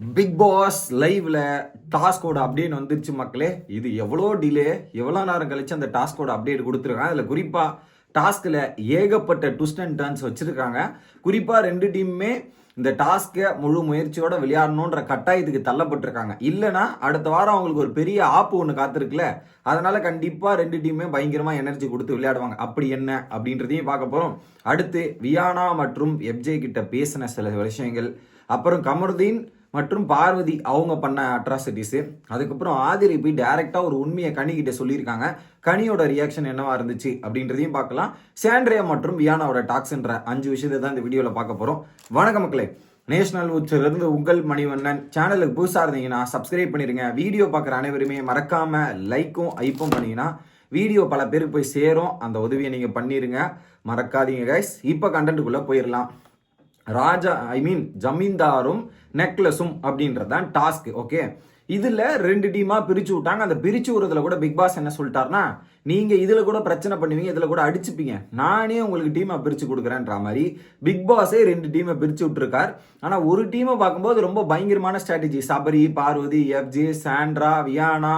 Big pass லைவ்ல டாஸ்கோட update வந்துருச்சு மக்களே. இது எவ்வளோ டிலே எவ்வளோ நேரம் கழிச்சு அந்த டாஸ்கோட அப்டேட் கொடுத்துருக்காங்க. அதில் குறிப்பாக டாஸ்கில் ஏகப்பட்ட ட்விஸ்ட் அண்ட் டர்ன்ஸ் வச்சுருக்காங்க. குறிப்பாக ரெண்டு டீமுமே இந்த டாஸ்க்கை முழு முயற்சியோட விளையாடணுன்ற கட்டாயத்துக்கு தள்ளப்பட்டிருக்காங்க. இல்லைனா அடுத்த வாரம் அவங்களுக்கு ஒரு பெரிய ஆப்பு ஒன்று காத்திருக்குல்ல. அதனால கண்டிப்பாக ரெண்டு டீமுமே பயங்கரமாக எனர்ஜி கொடுத்து விளையாடுவாங்க. அப்படி என்ன அப்படின்றதையும் பார்க்க போகிறோம் அடுத்து வியானா மற்றும் எப்ஜே கிட்ட பேசின சில விஷயங்கள். அப்புறம் கமருதீன் மற்றும் பார்வதி அவங்க பண்ண அட்ராசிட்டிஸு அதுக்கப்புறம் ஆதிரி போய் டைரெக்டாக ஒரு உண்மையை கனிக்கிட்ட சொல்லியிருக்காங்க. கனியோட ரியாக்ஷன் என்னவா இருந்துச்சு அப்படின்றதையும் பார்க்கலாம். சாண்ட்ரியா மற்றும் வியானாவோட டாக்ஸ்ன்ற அஞ்சு விஷயத்தை தான் இந்த வீடியோவில் பார்க்க போகிறோம் வணக்க மக்களே. நேஷனல் உச்சிலிருந்து உங்கள் மணிவண்ணன். சேனலுக்கு புதுசாக இருந்தீங்கன்னா சப்ஸ்கிரைப் பண்ணிடுங்க வீடியோ பார்க்குற அனைவருமே மறக்காமல் லைக்கும் ஐப்பும் பண்ணிங்கன்னா வீடியோ பல பேருக்கு போய் சேரும். அந்த உதவியை நீங்கள் பண்ணிடுங்க மறக்காதீங்க கைஸ் இப்போ கண்டென்ட்டுக்குள்ளே போயிடலாம் ராஜா ஐ மீன் ஜமீன்தாரும் நெக்லஸும் அப்படின்றதான் டாஸ்க் ஓகே இதில் ரெண்டு டீமாக பிரித்து விட்டாங்க. அந்த பிரித்து விடுறதுல கூட பிக் பாஸ் என்ன சொல்லிட்டாருன்னா நீங்கள் இதில் கூட பிரச்சனை பண்ணுவீங்க இதில் கூட அடிச்சுப்பீங்க. நானே உங்களுக்கு டீமை பிரித்து கொடுக்குறேன்ற மாதிரி பிக் பாஸே ரெண்டு டீமை பிரித்து விட்டுருக்கார். ஆனால் ஒரு டீமை பார்க்கும்போது ரொம்ப பயங்கரமான strategy Sabari Parvathi FJ Sandra Viyana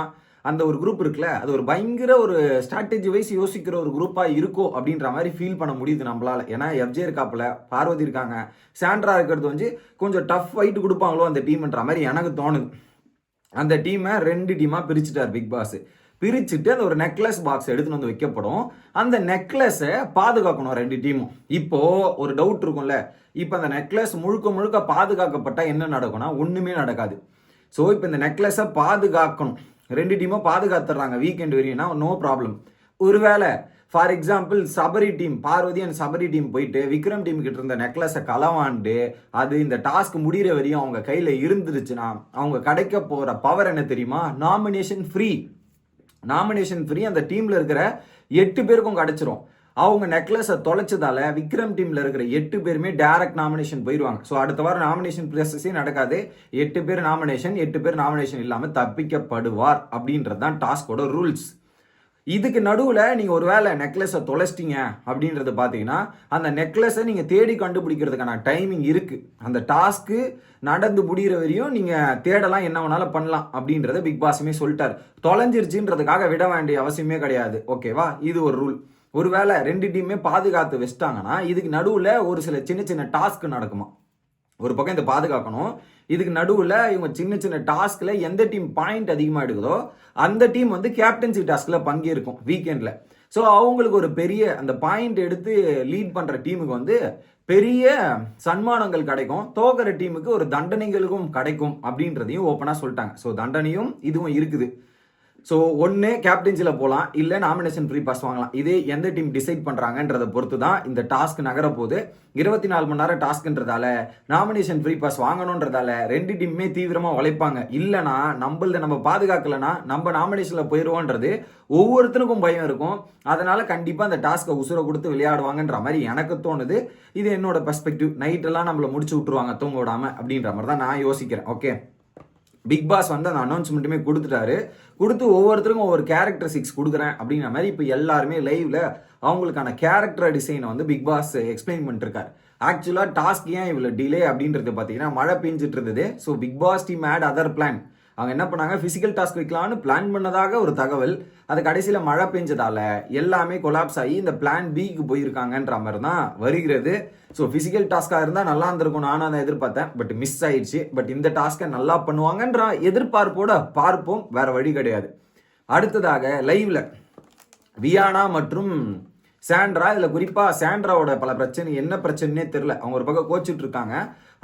அந்த ஒரு குரூப் இருக்குல்ல அது ஒரு பயங்கர ஒரு ஸ்ட்ராட்டஜி வைஸ் யோசிக்கிற ஒரு குரூப்பாக இருக்கோ அப்படின்ற மாதிரி ஃபீல் பண்ண முடியுது நம்மளால. ஏன்னா எஃப்ஜே இருக்காப்புல பார்வதி இருக்காங்க சாண்ட்ரா இருக்கிறது வந்து கொஞ்சம் டஃப் ஃபைட்டு கொடுப்பாங்களோ அந்த டீம்ன்ற மாதிரி எனக்கு தோணுது. அந்த டீமை ரெண்டு டீமாக பிரிச்சுட்டார் பிக் பாஸ் பிரிச்சுட்டு அந்த ஒரு நெக்லஸ் பாக்ஸ் எடுத்துன்னு வந்து வைக்கப்படும். அந்த நெக்லஸை பாதுகாக்கணும் ரெண்டு டீமும் இப்போ ஒரு டவுட் இருக்கும்ல இப்போ அந்த நெக்லஸ் முழுக்க முழுக்க பாதுகாக்கப்பட்டால் என்ன நடக்கும்னா ஒன்றுமே நடக்காது. ஸோ இப்போ இந்த நெக்லஸை பாதுகாக்கணும். ரெண்டு டீமும் பாதுகாத்துறாங்க வீக்கெண்ட் வரையும்னா நோ ப்ராப்ளம் ஒருவேளை for example Sabari team Parvathi and Sabari team போயிட்டு விக்ரம் டீம் கிட்ட இருந்த நெக்லஸை களவாண்டு அது இந்த டாஸ்க் முடிகிற வரையும் அவங்க கையில் இருந்துருச்சுன்னா அவங்க கிடைக்க போகிற பவர் என்ன தெரியுமா? நாமினேஷன் ஃப்ரீ நாமினேஷன் ஃப்ரீ அந்த டீமில் இருக்கிற எட்டு பேருக்கும் கிடைச்சிரும். அவங்க நெக்லஸை தொலைச்சதால விக்ரம் டீம்ல இருக்கிற எட்டு பேருமே டைரக்ட் நாமினேஷன் போயிடுவாங்க ஸோ அடுத்த வாரம் நாமினேஷன் ப்ராசஸே நடக்காது. எட்டு பேர் நாமினேஷன் எட்டு பேர் நாமினேஷன் இல்லாமல் தப்பிக்கப்படுவார் அப்படின்றது தான் டாஸ்கோட ரூல்ஸ் இதுக்கு நடுவில் நீங்கள் ஒரு வேளை நெக்லஸை தொலைச்சிட்டீங்க அப்படின்றது பார்த்தீங்கன்னா அந்த நெக்லஸை நீங்கள் தேடி கண்டுபிடிக்கிறதுக்கான டைமிங் இருக்குது அந்த டாஸ்க்கு நடந்து முடிகிற வரையும் நீங்கள் தேடலாம் என்ன வேணாலும் பண்ணலாம் அப்படின்றத பிக் பாஸுமே சொல்லிட்டார். தொலைஞ்சிருச்சுன்றதுக்காக விட வேண்டிய அவசியமே கிடையாது. ஓகேவா இது ஒரு ரூல் ஒருவேளை ரெண்டு டீமே பாதுகாத்து வச்சிட்டாங்கன்னா இதுக்கு நடுவில் ஒரு சில சின்ன சின்ன டாஸ்க் நடக்குமா? ஒரு பக்கம் இதை பாதுகாக்கணும். இதுக்கு நடுவில் இவங்க சின்ன சின்ன டாஸ்கில் எந்த டீம் பாயிண்ட் அதிகமாக எடுக்குதோ அந்த டீம் வந்து கேப்டன்சி டாஸ்கில் பங்கேற்கும் வீக்கெண்டில் ஸோ அவங்களுக்கு ஒரு பெரிய அந்த பாயிண்ட் எடுத்து லீட் பண்ணுற டீமுக்கு வந்து பெரிய சன்மானங்கள் கிடைக்கும். தோக்கிற டீமுக்கு ஒரு தண்டனைகளுக்கும் கிடைக்கும் அப்படின்றதையும் ஓப்பனாக சொல்லிட்டாங்க. ஸோ தண்டனையும் இதுவும் இருக்குது. ஸோ ஒன்று கேப்டன்சியில் போகலாம் இல்லை நாமினேஷன் ஃப்ரீ பாஸ் வாங்கலாம். இதே எந்த டீம் டிசைட் பண்ணுறாங்கன்றதை பொறுத்து தான் இந்த டாஸ்க் நகரப்போகுது இருபத்தி நாலு மணி நேரம் டாஸ்க்ன்றதால நாமினேஷன் ஃப்ரீ பாஸ் வாங்கணுன்றதால ரெண்டு டீமுமே தீவிரமாக உழைப்பாங்க. இல்லைனா நம்மளத நம்ம பாதுகாக்கலைன்னா நம்ம நாமினேஷனில் போயிடுவோன்றது ஒவ்வொருத்தருக்கும் பயம் இருக்கும். அதனால் கண்டிப்பாக அந்த டாஸ்க்கை உசுரை கொடுத்து விளையாடுவாங்கன்ற மாதிரி எனக்கு தோணுது. இது என்னோட பெர்ஸ்பெக்டிவ் நைட்டெல்லாம் நம்மளை முடிச்சு விட்ருவாங்க தூங்க விடாமல் அப்படின்ற மாதிரி தான் நான் யோசிக்கிறேன். ஓகே பிக் பாஸ் வந்து அந்த அனௌன்ஸ்மெண்ட்டுமே கொடுத்துட்டாரு. கொடுத்து ஒவ்வொருத்தருக்கும் ஒவ்வொரு கேரக்டர் சிக்ஸ் கொடுக்குறேன் அப்படிங்கிற மாதிரி இப்போ எல்லாருமே லைவ்ல அவங்களுக்கான கேரக்டர் டிசைனை வந்து பிக் பாஸ் எக்ஸ்பிளைன் பண்ணிருக்காரு ஆக்சுவலாக டாஸ்க் ஏன் இவ்வளோ டிலே அப்படின்றது பார்த்தீங்கன்னா மழை பெஞ்சிட்டு இருந்தது. So Bigg Boss team had other plan அவங்க என்ன பண்ணாங்க? ஃபிசிக்கல் டாஸ்க் வைக்கலாம்னு பிளான் பண்ணதாக ஒரு தகவல். அது கடைசியில் மழை பெஞ்சதால எல்லாமே கொலாப்ஸ் ஆகி இந்த பிளான் பிக்கு போயிருக்காங்கன்ற மாதிரி தான் வருகிறது. ஸோ ஃபிசிக்கல் டாஸ்க்காக இருந்தால் நல்லா இருந்திருக்கும். நானும் அதை எதிர்பார்த்தேன். பட் மிஸ் ஆயிடுச்சு. பட் இந்த டாஸ்க்கை நல்லா பண்ணுவாங்கன்ற எதிர்பார்ப்போட பார்ப்போம். வேற வழி கிடையாது. அடுத்ததாக லைவ்ல வியானா மற்றும் சாண்ட்ரா இதில் குறிப்பாக சாண்ட்ராவோட பல பிரச்சனை என்ன பிரச்சனைனே தெரில அவங்க ஒரு பக்கம் கோச்சிட்டு இருக்காங்க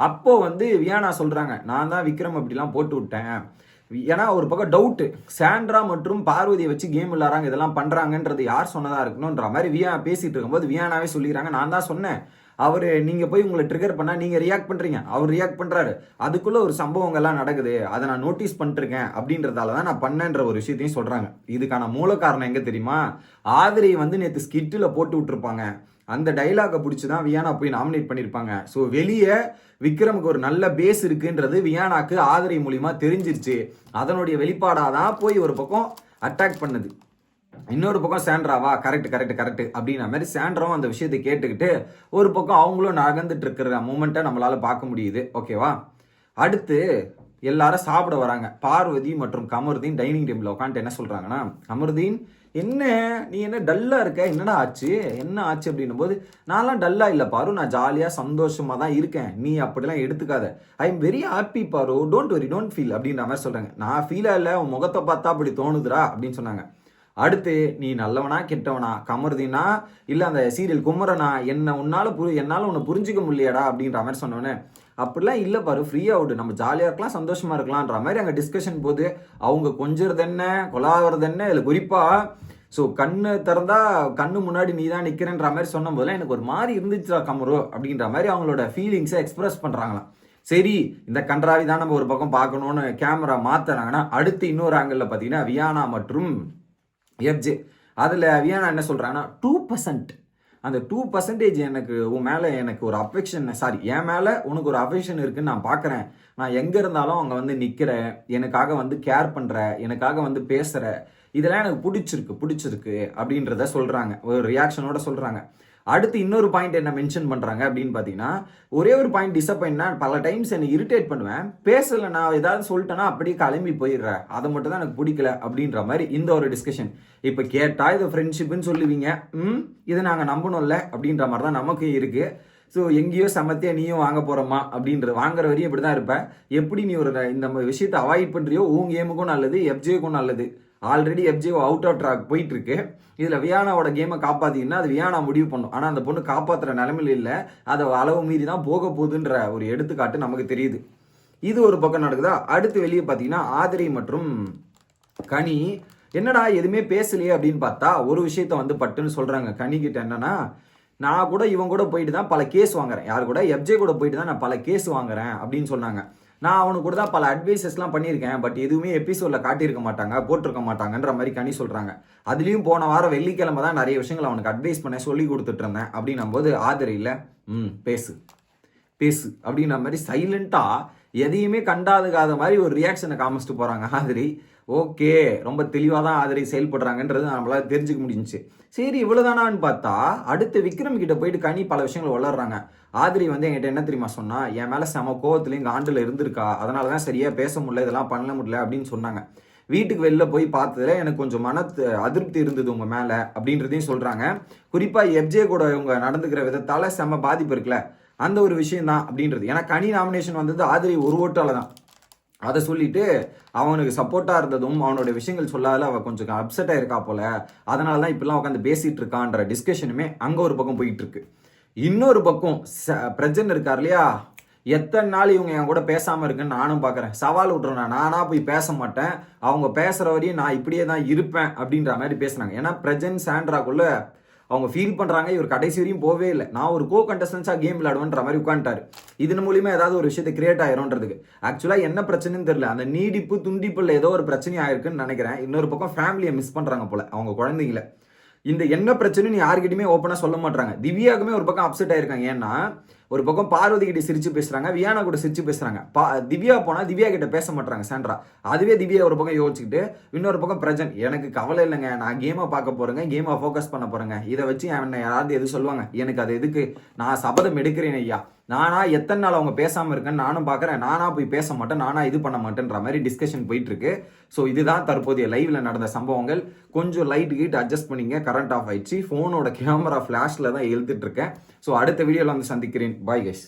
அப்போது வந்து வியானா சொல்கிறாங்க நான் தான் விக்ரம் அப்படிலாம் போட்டு விட்டேன். ஏன்னா ஒரு பக்கம் டவுட்டு சாண்ட்ரா மற்றும் பார்வதியை வச்சு கேம் விளாட்றாங்க இதெல்லாம் பண்ணுறாங்கன்றது யார் சொன்னதாக இருக்கணுன்ற மாதிரி வியா பேசிகிட்டு இருக்கும்போது வியானாவே சொல்லிடுறாங்க நான் தான் சொன்னேன். அவர் நீங்கள் போய் உங்களை ட்ரிகர் பண்ணால் நீங்கள் ரியாக்ட் பண்ணுறீங்க அவர் ரியாக்ட் பண்ணுறாரு அதுக்குள்ளே ஒரு சம்பவங்கள்லாம் நடக்குது. அதை நான் நோட்டீஸ் பண்ணிட்டுருக்கேன் அப்படின்றதால தான் நான் பண்ணேன்ற ஒரு விஷயத்தையும் சொல்கிறாங்க இதுக்கான மூல காரணம் எங்கே தெரியுமா? ஆதிரியை வந்து நேற்று ஸ்கிட்டில் போட்டு விட்டுருப்பாங்க. அந்த டைலாகை பிடிச்சி தான் வியானா போய் நாமினேட் பண்ணியிருப்பாங்க ஸோ வெளியே விக்ரமுக்கு ஒரு நல்ல பேஸ் இருக்குன்றது வியானாக்கு ஆதரை மூலிமா தெரிஞ்சிருச்சு. அதனுடைய வெளிப்பாடாக தான் போய் ஒரு பக்கம் அட்டாக் பண்ணுது. இன்னொரு பக்கம் சாண்ட்ராவா? கரெக்ட் கரெக்ட் கரெக்ட் அப்படின்ற மாதிரி சாண்ட்ராவும் அந்த விஷயத்தை கேட்டுக்கிட்டு ஒரு பக்கம் அவங்களும் நகர்ந்துட்டு இருக்கிற மூமெண்ட்டை நம்மளால பார்க்க முடியுது. ஓகேவா அடுத்து எல்லாரும் சாப்பிட வராங்க. பார்வதி மற்றும் கமருதீன் டைனிங் டேபிள் உட்காந்துட்டு என்ன சொல்றாங்கன்னா கமருதீன் என்ன? நீ என்ன டல்லா இருக்க? என்னடா ஆச்சு? என்ன ஆச்சு? அப்படின்னும் போது நான்லாம் டல்லா இல்லை பாரு. நான் ஜாலியா சந்தோஷமா தான் இருக்கேன். நீ அப்படிலாம் எடுத்துக்காத. ஐ எம் வெரி ஹாப்பி பாரு. டோன்ட் வெரி டோன்ட் ஃபீல் அப்படின்ற மாதிரி சொல்றாங்க. நான் ஃபீலா இல்லை. உன் முகத்தை பார்த்தா அப்படி தோணுதுரா அப்படின்னு சொன்னாங்க. அடுத்து நீ நல்லவனா கெட்டவனா? கமருதினா? இல்லை அந்த சீரியல் குமரனா? என்ன உன்னால புரி என்னால் உன்னை புரிஞ்சிக்க முடியலடா அப்படின்ற மாதிரி சொன்னோன்னே அப்படிலாம் இல்லை பாரு ஃப்ரீயாக விடு நம்ம ஜாலியாக இருக்கலாம் சந்தோஷமா இருக்கலாம்ன்ற மாதிரி அங்கே டிஸ்கஷன் போது அவங்க கொஞ்சிறது என்ன கொலாவது என்ன இதில் குறிப்பாக ஸோ கண்ணு திறந்தா கண்ணு முன்னாடி நீ தான் நிற்கிறன்ற மாதிரி சொன்ன போதெல்லாம் எனக்கு ஒரு மாதிரி இருந்துச்சுடா கமரு அப்படின்ற மாதிரி அவங்களோட ஃபீலிங்ஸை எக்ஸ்பிரஸ் பண்ணுறாங்களாம் சரி இந்த கன்றாவி தான் நம்ம ஒரு பக்கம் பார்க்கணும்னு கேமரா மாத்துறாங்கன்னா அடுத்து இன்னொரு ஆங்கிளில் பார்த்தீங்கன்னா வியானா மற்றும் எஃப்ஜே அதில் வியானா என்ன சொல்கிறாங்கன்னா டூ பர்சன்ட் அந்த டூ பர்சன்டேஜ் எனக்கு உன் மேலே எனக்கு ஒரு அஃபெக்ஷன் சாரி என் மேலே உனக்கு ஒரு அஃபெக்ஷன் இருக்குன்னு நான் பார்க்குறேன் நான் எங்கே இருந்தாலும் அங்கே வந்து நிற்கிறேன் எனக்காக வந்து கேர் பண்ணுற எனக்காக வந்து பேசுகிற இதெல்லாம் எனக்கு பிடிச்சிருக்கு பிடிச்சிருக்கு அப்படின்றத சொல்கிறாங்க ஒரு ரியாக்ஷனோட சொல்கிறாங்க அடுத்து இன்னொரு பாயிண்ட் என்ன மென்ஷன் பண்ணுறாங்க அப்படின்னு பார்த்தீங்கன்னா ஒரே ஒரு பாயிண்ட் டிசப்பாயின்ட்னா பல டைம்ஸ் என்னை இரிட்டேட் பண்ணுவேன். பேசல நான் ஏதாவது சொல்லிட்டேன்னா அப்படியே கிளம்பி போயிடுறேன். அதை மட்டும் தான் எனக்கு பிடிக்கல அப்படின்ற மாதிரி இந்த ஒரு டிஸ்கஷன் இப்போ கேட்டா இது ஃப்ரெண்ட்ஷிப்னு சொல்லுவீங்க. ம் இதை நாங்கள் நம்பணும்ல அப்படின்ற மாதிரி தான் நமக்கு இருக்குது ஸோ எங்கேயோ சமத்தியா நீயும் வாங்க போறோமா அப்படின்றது வாங்குற வரையும் இப்படி தான் இருப்பேன் எப்படி நீ ஒரு இந்த விஷயத்தை அவாய்ட் பண்றியோ உன் கேமுக்கும் நல்லது எஃப்ஜேக்கும் நல்லது. Already FJ out of track போயிட்டு இருக்கு இதில் வியானாவோட கேமை காப்பாற்றிங்கன்னா அது வியானா முடிவு பண்ணும். ஆனால் அந்த பொண்ணு காப்பாற்றுற நிலமையில் இல்லை. அதை அளவு மீறி தான் போக போகுதுன்ற ஒரு எடுத்துக்காட்டு நமக்கு தெரியுது. இது ஒரு பக்கம் நடக்குதா? அடுத்து வெளியே பார்த்தீங்கன்னா ஆதிரை மற்றும் கனி. என்னடா எதுவுமே பேசலையே அப்படின்னு பார்த்தா ஒரு விஷயத்த வந்து பட்டுன்னு சொல்கிறாங்க கனி கிட்ட என்னன்னா நான் கூட இவன் கூட போயிட்டு தான் பல கேஸ் வாங்குறேன். யார் கூட? எஃப்ஜே கூட போயிட்டு தான் நான் பல கேஸ் வாங்குறேன் அப்படின்னு சொன்னாங்க. நான் அவனுக்கு கூட தான் பல அட்வைசஸ்லாம் பண்ணியிருக்கேன் பட் எதுவுமே எபிசோடில் காட்டியிருக்க மாட்டாங்க போட்டிருக்க மாட்டாங்கன்ற மாதிரி கனி சொல்கிறாங்க அதுலேயும் போன வாரம் வெள்ளிக்கிழமை தான் நிறைய விஷயங்கள் அவனுக்கு அட்வைஸ் பண்ண சொல்லி கொடுத்துட்டு இருந்தேன் அப்படின்னும் போது ஆதரையில் ம் பேசு பேசு அப்படின்ற மாதிரி சைலண்ட்டாக எதையுமே கண்டாதுக்காத மாதிரி ஒரு ரியாக்ஷனை காமிச்சிட்டு போகிறாங்க ஆதிரி. ஓகே ரொம்ப தெளிவாக தான் ஆதிரி செயல்படுறாங்கன்றது நம்மளால் தெரிஞ்சுக்க முடிஞ்சிச்சு. சரி இவ்வளோதானான்னு பார்த்தா அடுத்து விக்ரம் கிட்ட போயிட்டு கனி பல விஷயங்கள் வளர்றாங்க. ஆதிரி வந்து என்கிட்ட என்ன தெரியுமா சொன்னா என் மேலே செம கோவத்துலேயும் காண்டில் இருந்திருக்கா? அதனால தான் சரியாக பேச முடியல இதெல்லாம் பண்ண முடியல அப்படின்னு சொன்னாங்க. வீட்டுக்கு வெளில போய் பார்த்ததுல எனக்கு கொஞ்சம் மன அதிருப்தி இருந்தது உங்கள் மேலே அப்படின்றதையும் சொல்கிறாங்க குறிப்பாக எஃப்ஜே கூட இவங்க நடந்துக்கிற விதத்தால் செம பாதிப்பு இருக்குல்ல அந்த ஒரு விஷயம் தான் அப்படின்றது. ஏன்னா கனி நாமினேஷன் வந்தது ஆதிரி ஒரு ஓட்டால தான் அதை சொல்லிட்டு அவனுக்கு சப்போர்ட்டாக இருந்ததும் அவனோட விஷயங்கள் சொல்லாத அவள் கொஞ்சம் அப்செட் ஆயிருக்கா போல. அதனால தான் இப்பெல்லாம் உட்காந்து பேசிட்டு இருக்கான்ற டிஸ்கஷனுமே அங்கே ஒரு பக்கம் போயிட்டு இருக்கு இன்னொரு பக்கம் பிரஜன் இருக்கார் இல்லையா? எத்தனை நாள் இவங்க என் கூட பேசாமல் இருக்குன்னு நானும் பார்க்குறேன் சவால் விட்றேன் நானாக போய் பேச மாட்டேன். அவங்க பேசுகிற வரையும் நான் இப்படியே தான் இருப்பேன் அப்படின்ற மாதிரி பேசுனாங்க ஏன்னா பிரஜன் சாண்ட்ராக்குள்ளே அவங்க ஃபீல் பண்ணுறாங்க இவர் கடைசி வரையும் போவே இல்லை. நான் ஒரு கோ கண்டஸ்டன்ஸாக கேம் விளையாடுவேன்ற மாதிரி உட்காந்துட்டாரு இதன் மூலியமா ஏதாவது ஒரு விஷயத்தை கிரியேட் ஆயிரும்ன்றதுக்கு. ஆக்சுவலாக என்ன பிரச்சனைன்னு தெரியல. அந்த நீடிப்பு துண்டிப்புல ஏதோ ஒரு பிரச்சனை ஆயிருக்குன்னு நினைக்கிறேன். இன்னொரு பக்கம் ஃபேமிலியை மிஸ் பண்ணுறாங்க போல. அவங்க குழந்தைங்கள. இந்த என்ன பிரச்சனைன்னு யார்கிட்டயுமே ஓப்பனாக சொல்ல மாட்டாங்க திவ்யாக்குமே ஒரு பக்கம் அப்செட் ஆயிருக்காங்க. ஏன்னா ஒரு பக்கம் பார்வதி கிட்ட சிரிச்சு பேசுறாங்க வியானா கூட சிரிச்சு பேசுறாங்க. பா திவ்யா போனா திவ்யா கிட்ட பேச மாட்டாங்க சாண்ட்ரா. அதுவே திவ்யா ஒரு பக்கம் யோசிச்சுக்கிட்டு இன்னொரு பக்கம் பிரஜன் எனக்கு கவலை இல்லைங்க நான் கேமை பார்க்க போறேங்க கேமை ஃபோக்கஸ் பண்ண போறேங்க. இதை வச்சு என்ன யாராவது எது சொல்லுவாங்க? எனக்கு அது எதுக்கு? நான் சபதம் எடுக்கிறேன் ஐயா. நானா எத்தனை நாள் அவங்க பேசாமல் இருக்கேன்னு நானும் பார்க்குறேன் நானா போய் பேச மாட்டேன் நானா இது பண்ண மாட்டேன்ற மாதிரி டிஸ்கஷன் போயிட்டுருக்கு. ஸோ இதுதான் தற்போதைய லைவில் நடந்த சம்பவங்கள். கொஞ்சம் லைட் கீட் அட்ஜஸ்ட் பண்ணிங்க கரண்ட் ஆஃப் ஆயிடுச்சு. ஃபோனோட கேமரா ஃப்ளாஷில் தான் எழுதிட்டுருக்கேன் ஸோ அடுத்த வீடியோவில் வந்து சந்திக்கிறேன். Bye guys